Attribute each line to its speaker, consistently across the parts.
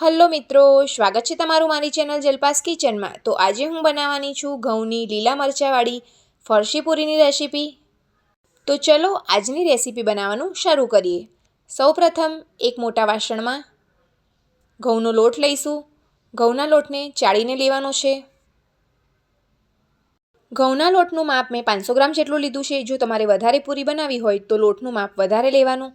Speaker 1: Hello મિત્રો, સ્વાગત છે તમારું મારી ચેનલ જલપાસ કિચનમાં. તો આજે હું બનાવવાની છું ઘઉંની લીલા મરચાંવાળી ફરસી પૂરીની રેસીપી. તો ચલો આજની રેસીપી બનાવવાનું શરૂ કરીએ. સૌપ્રથમ એક મોટા વાસણમાં ઘઉંનો લોટ લઈશું. ઘઉંના લોટને ચાળીને લેવાનો છે. ઘઉંના લોટનું માપ મેં પાંચસો ગ્રામ જેટલું લીધું છે. જો તમારે વધારે પૂરી બનાવી હોય તો લોટનું માપ વધારે લેવાનું.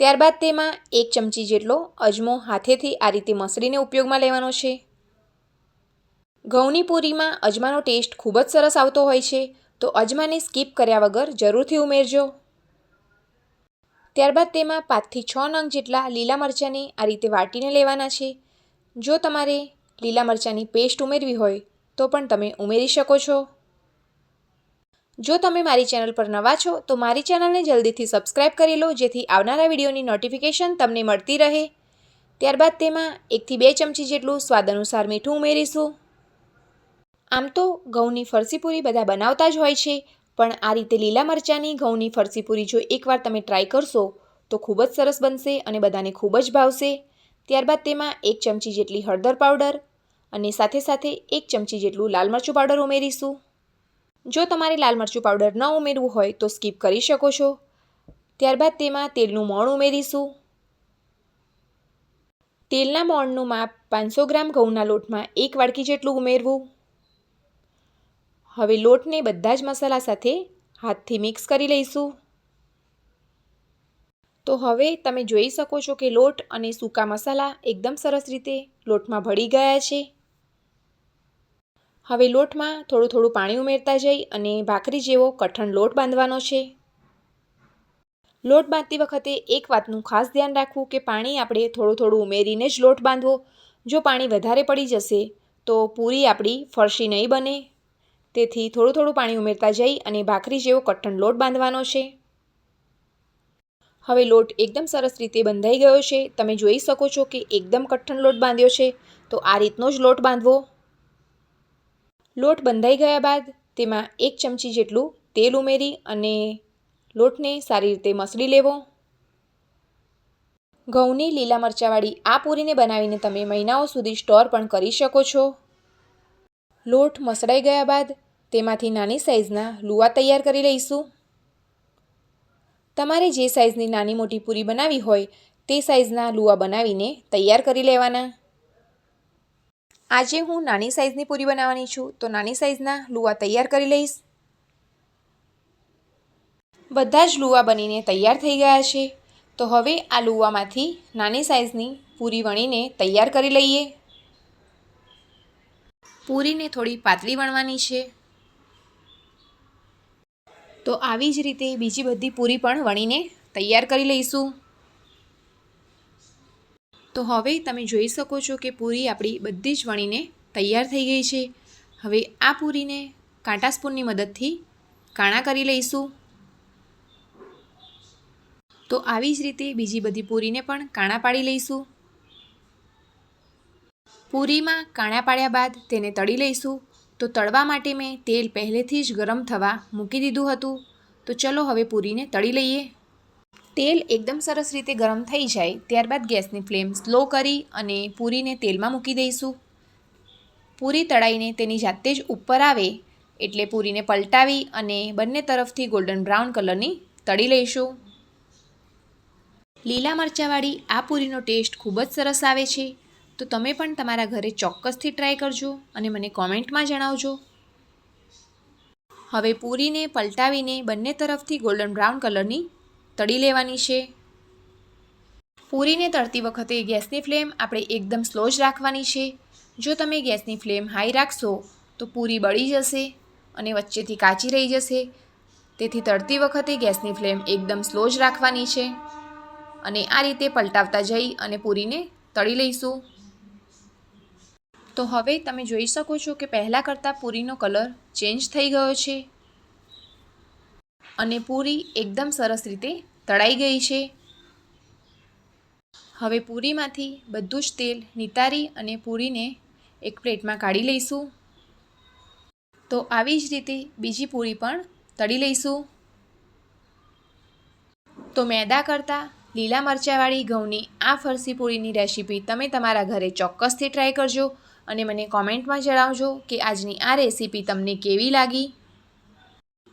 Speaker 1: ત્યારબાદ તેમાં એક ચમચી જેટલો અજમો હાથેથી આ રીતે મસળીને ઉપયોગમાં લેવાનો છે. ઘઉંની પૂરીમાં અજમાનો ટેસ્ટ ખૂબ જ સરસ આવતો હોય છે, તો અજમાને સ્કીપ કર્યા વગર જરૂરથી ઉમેરજો. ત્યારબાદ તેમાં પાંચથી છ નંગ જેટલા લીલા મરચાંને આ રીતે વાટીને લેવાના છે. જો તમારે લીલા મરચાંની પેસ્ટ ઉમેરવી હોય, તો પણ તમે ઉમેરી શકો છો. જો તમે મારી ચેનલ પર નવા છો, તો મારી ચેનલને જલ્દીથી સબસ્ક્રાઇબ કરી લો, જેથી આવનારા વિડીયોની નોટિફિકેશન તમને મળતી રહે. ત્યારબાદ તેમાં એકથી બે ચમચી જેટલું સ્વાદ અનુસાર મીઠું ઉમેરીશું. આમ તો ઘઉંની ફરસીપૂરી બધા બનાવતા જ હોય છે, પણ આ રીતે લીલા મરચાંની ઘઉંની ફરસીપુરી જો એકવાર તમે ટ્રાય કરશો, તો ખૂબ જ સરસ બનશે અને બધાને ખૂબ જ ભાવશે. ત્યારબાદ તેમાં એક ચમચી જેટલી હળદર પાવડર અને સાથે સાથે એક ચમચી જેટલું લાલ મરચું પાવડર ઉમેરીશું. જો તમારે લાલ મરચું પાવડર ન ઉમેરવું હોય તો સ્કીપ કરી શકો છો. ત્યારબાદ તેમાં તેલનું મોણ ઉમેરીશું. તેલના મોણનું માપ પાંચસો ગ્રામ ઘઉંના લોટમાં એક વાડકી જેટલું ઉમેરવું. હવે લોટને બધા જ મસાલા સાથે હાથથી મિક્સ કરી લઈશું. તો હવે તમે જોઈ શકો છો કે લોટ અને સૂકા મસાલા એકદમ સરસ રીતે લોટમાં ભળી ગયા છે. હવે લોટમાં થોડું થોડું પાણી ઉમેરતા જઈ અને ભાખરી જેવો કઠણ લોટ બાંધવાનો છે. લોટ બાંધતી વખતે એક વાતનું ખાસ ધ્યાન રાખવું કે પાણી આપણે થોડું થોડું ઉમેરીને જ લોટ બાંધવો. જો પાણી વધારે પડી જશે, તો પૂરી આપણી ફરસી નહીં બને. તેથી થોડું થોડું પાણી ઉમેરતા જઈ અને ભાખરી જેવો કઠણ લોટ બાંધવાનો છે. હવે લોટ એકદમ સરસ રીતે બંધાઈ ગયો છે. તમે જોઈ શકો છો કે એકદમ કઠણ લોટ બાંધ્યો છે. તો આ રીતનો જ લોટ બાંધવો. લોટ બંધાઈ ગયા બાદ તેમાં એક ચમચી જેટલું તેલ ઉમેરી અને લોટને સારી રીતે મસળી લેવો. ઘઉંની લીલા મરચાંવાળી આ પૂરીને બનાવીને તમે મહિનાઓ સુધી સ્ટોર પણ કરી શકો છો. લોટ મસળાઈ ગયા બાદ તેમાંથી નાની સાઇઝના લુવા તૈયાર કરી લઈશું. તમારે જે સાઇઝની નાની મોટી પૂરી બનાવી હોય તે સાઇઝના લુવા બનાવીને તૈયાર કરી લેવાના. આજે હું નાની સાઇઝની પૂરી બનાવવાની છું, તો નાની સાઇઝના લુવા તૈયાર કરી લઈશ. બધા જ લુવા બનીને તૈયાર થઈ ગયા છે, તો હવે આ લુવામાંથી નાની સાઇઝની પૂરી વણીને તૈયાર કરી લઈએ. પૂરીને થોડી પાતળી વણવાની છે. તો આવી જ રીતે બીજી બધી પૂરી પણ વણીને તૈયાર કરી લઈશું. તો હવે તમે જોઈ શકો છો કે પૂરી આપણી બધી જ વણીને તૈયાર થઈ ગઈ છે. હવે આ પૂરીને કાંટા સ્પૂનની મદદથી કાણા કરી લઈશું. તો આવી જ રીતે બીજી બધી પૂરીને પણ કાણા પાડી લઈશું. પૂરીમાં કાણા પાડ્યા બાદ તેને તળી લઈશું. તો તળવા માટે મેં તેલ પહેલેથી જ ગરમ થવા મૂકી દીધું હતું. તો ચલો હવે પૂરીને તળી લઈએ. તેલ એકદમ સરસ રીતે ગરમ થઈ જાય, ત્યારબાદ ગેસની ફ્લેમ સ્લો કરી અને પૂરીને તેલમાં મૂકી દઈશું. પૂરી તળાઈને તેની જાતે જ ઉપર આવે, એટલે પૂરીને પલટાવી અને બંને તરફથી ગોલ્ડન બ્રાઉન કલરની તળી લઈશું. લીલા મરચાંવાળી આ પૂરીનો ટેસ્ટ ખૂબ જ સરસ આવે છે. તો તમે પણ તમારા ઘરે ચોક્કસથી ટ્રાય કરજો અને મને કોમેન્ટમાં જણાવજો. હવે પૂરીને પલટાવીને બંને તરફથી ગોલ્ડન બ્રાઉન કલરની તળી લેવાની છે. પૂરીને તળતી વખતે ગેસની ફ્લેમ આપણે એકદમ સ્લો જ રાખવાની છે. જો તમે ગેસની ફ્લેમ હાઈ રાખશો, તો પૂરી બળી જશે અને વચ્ચેથી કાચી રહી જશે. તેથી તળતી વખતે ગેસની ફ્લેમ એકદમ સ્લો જ રાખવાની છે. અને આ રીતે પલટાવતા જઈ અને પૂરીને તળી લઈશું. તો હવે તમે જોઈ શકો છો કે પહેલાં કરતાં પૂરીનો કલર ચેન્જ થઈ ગયો છે. અને પૂરી એકદમ સરસ રીતે તળાઈ ગઈ છે. હવે પૂરીમાંથી બધું જ તેલ નિતારી અને પૂરીને એક પ્લેટમાં કાઢી લઈશું. તો આવી જ રીતે બીજી પૂરી પણ તળી લઈશું. તો મેદા કરતાં લીલા મરચાંવાળી ઘઉંની આ ફરસી પૂરીની રેસીપી તમે તમારા ઘરે ચોક્કસથી ટ્રાય કરજો અને મને કોમેન્ટમાં જણાવજો કે આજની આ રેસીપી તમને કેવી લાગી.